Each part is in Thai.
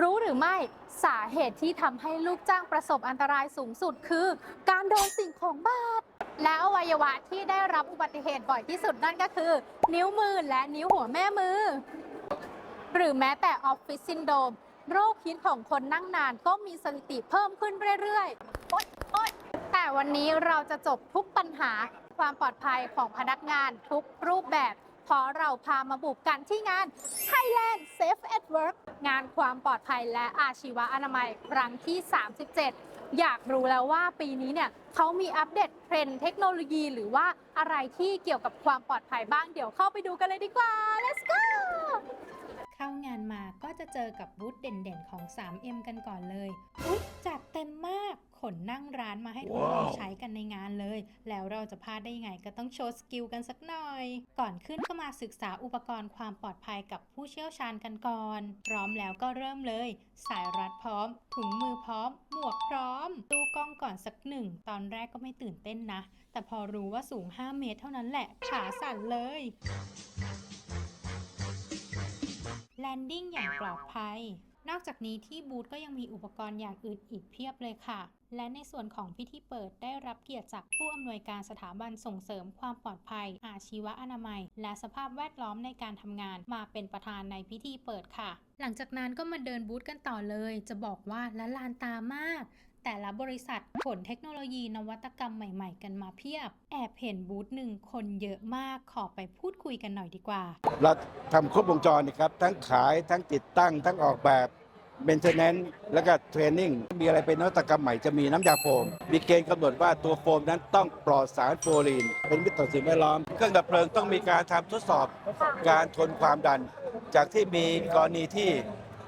รู้หรือไม่สาเหตุที่ทำให้ลูกจ้างประสบอันตรายสูงสุดคือ การโดนสิ่งของบาดและอวัยวะที่ได้รับอุบัติเหตุบ่อยที่สุดนั่นก็คือ นิ้วมือและนิ้วหัวแม่มือ หรือแม้แต่ออฟฟิศซินโดมโรคฮิตของคนนั่งนานก็มีสถิติเพิ่มขึ้นเรื่อยๆโอ๊ยโอ๊ยแต่วันนี้เราจะจบทุกปัญหาความปลอดภัยของพนักงานทุกรูปแบบ เพราะเราพามาบุกกันที่งาน Thailand Safe at Work งานความปลอดภัยและอาชีวะอนามัยครั้งที่ 37 อยากรู้แล้วว่าปีนี้เนี่ยเขามีอัปเดตเทรนเทคโนโลยีหรือว่าอะไรที่เกี่ยวกับความปลอดภัยบ้างเดี๋ยวเข้าไปดูกันเลยดีกว่า let's go เข้างานมาก็จะเจอกับบูธเด่นๆของ 3M กันก่อนเลย นนั่งร้านมาให้ทดลองใช้กันในงานเลย แล้วเราจะพลาดได้ยังไงก็ต้องโชว์สกิลกันสักหน่อย ก่อนขึ้นเข้ามาศึกษาอุปกรณ์ความปลอดภัยกับผู้เชี่ยวชาญกันก่อน พร้อมแล้วก็เริ่มเลย สายรัดพร้อม ถุงมือพร้อม หมวกพร้อม ตู้กล้องก่อนสักหนึ่ง ตอนแรกก็ไม่ตื่นเต้นนะ แต่พอรู้ว่าสูง 5 เมตรเท่านั้นแหละ ขาสั่นเลยแลนดิ้งอย่างปลอดภัย นอกจากนี้ที่บูธก็ยังมีอุปกรณ์อย่างอื่นอีกเพียบเลยค่ะ และในส่วนของพิธีเปิดได้รับเกียรติจากผู้อำนวยการสถาบันส่งเสริมความปลอดภัย อาชีวะอนามัย และสภาพแวดล้อมในการทำงานมาเป็นประธานในพิธีเปิดค่ะ หลังจากนั้นก็มาเดินบูธกันต่อเลย จะบอกว่าละลานตามาก แต่ละบริษัทขนเทคโนโลยีนวัตกรรมใหม่ๆ กันมาเพียบ แอบเห็นบูธหนึ่งคนเยอะมากขอไปพูดคุยกันหน่อยดีกว่า เราทำครบวงจรนะครับ ทั้งขายทั้งติดตั้ง ทั้งออกแบบเ a นเทนแนนซ์แล้วก็เทรนนิ่งมีอะไรเป็นนวัตกรรมใหม่จะมีน้ำยาโฟม มีเกณฑ์กำหนดว่าตัวโฟมนั้นต้องปลอดสารฟลูออรีน เป็นมิตรต่อสิ่งแวดล้อม เครื่องดับเพลิงต้องมีการทำทดสอบ การทนความดัน จากที่มีกรณีที่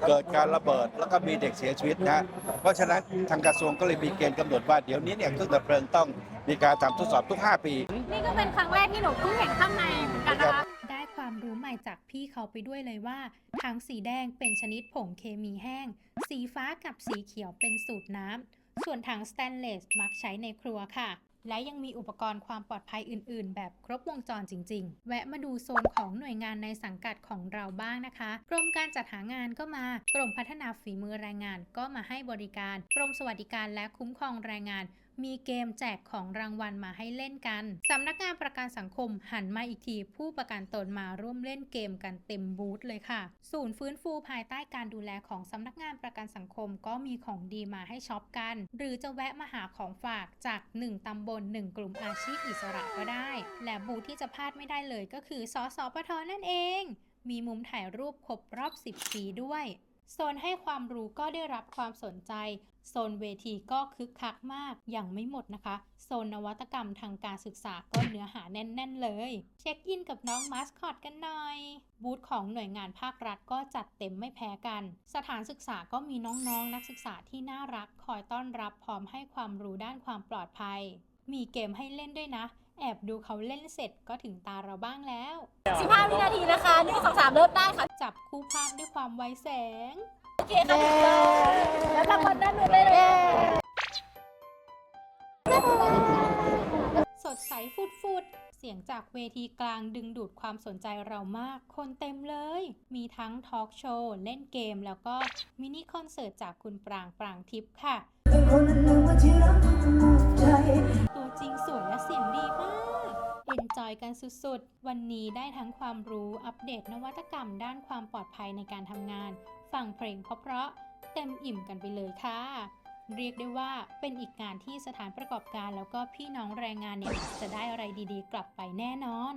เกิดการระเบิดแล้วก็มีเด็กเสียชีวิตนะฮะเพราะฉะนั้นทางกระทรวงก็เลยมีเกณฑ์กำหนดว่าเดี๋ยวนี้เนี่ยเครื่องดับเพลิงต้องมีการทำทดสอบทุก 5 ปี นี่ก็เป็นครั้งแรกที่หนูเพิ่งเห็นข้างในเหมือนกันนะคะได้ความรู้ใหม่จากพี่เขาไปด้วยเลยว่าทั้งสีแดงเป็นชนิดผงเคมีแห้ง สีฟ้ากับสีเขียวเป็นสูตรน้ำส่วนถังสแตนเลสมักใช้ในครัวค่ะ และยังมีอุปกรณ์ความปลอดภัยอื่น ๆ แบบครบวงจรจริง ๆ แวะมาดูโซนของหน่วยงานในสังกัดของเราบ้างนะคะ กรมการจัดหางานก็มา กรมพัฒนาฝีมือแรงงานก็มาให้บริการ กรมสวัสดิการและคุ้มครองแรงงาน มีเกมแจกของรางวัลมาให้เล่นกัน สำนักงานประกันสังคมหันมาอีกที ผู้ประกันตนมาร่วมเล่นเกมกันเต็มบูธเลยค่ะ ศูนย์ฟื้นฟูภายใต้การดูแลของสำนักงานประกันสังคมก็มีของดีมาให้ช็อปกัน หรือจะแวะมาหาของฝากจาก 1 ตำบล 1 กลุ่มอาชีพอิสระก็ได้ และบูธที่จะพลาดไม่ได้เลยก็คือสสปทนั่นเอง มีมุมถ่ายรูปครบรอบ 10 ปีด้วย โซนให้ความรู้ก็ได้รับความสนใจ โซนเวทีก็คึกคักมากอยังไม่หมดนะคะ โซนนวัตกรรมทางการศึกษาก็เนื้อหาแน่น ๆ เลย เช็คอินกับน้องมาสคอตกันหน่อย บูธของหน่วยงานภาครัฐก็จัดเต็มไม่แพ้กัน สถานศึกษาก็มีน้องๆนักศึกษาที่น่ารัก คอยต้อนรับพร้อมให้ความรู้ด้านความปลอดภัย มีเกมให้เล่นด้วยนะ แอบดูเขาเล่นเสร็จก็ถึงตาเราบ้างแล้ว 15 วินาทีนะคะหนึ่งสองสามเริ่มได้ค่ะ จับคู่ภาพด้วยความไวแสง โอเคค่ะถูกต้องแล้วรางวัลด้านนู้นเลยเลย สดใสฟุดฟุดๆเสียงจากเวทีกลางดึงดูดความสนใจเรามาก คนเต็มเลย มีทั้งทอล์กโชว์ เล่นเกมแล้วก็มินิคอนเสิร์ตจากคุณปรางปรางทิพย์ค่ะตัวจริ งสวยและเสียงดีมากเอนจอยกันสุดๆ วันนี้ได้ทั้งความรู้อัปเดตนวัตกรรมด้านความปลอดภัยในการทำงาน ฟังเพลงเพราะๆเต็มอิ่มกันไปเลยค่ะ เรียกได้ว่าเป็นอีกงานที่สถานประกอบการแล้วก็พี่น้องแรงงานเนี่ยจะได้อะไรดีๆ กลับไปแน่นอน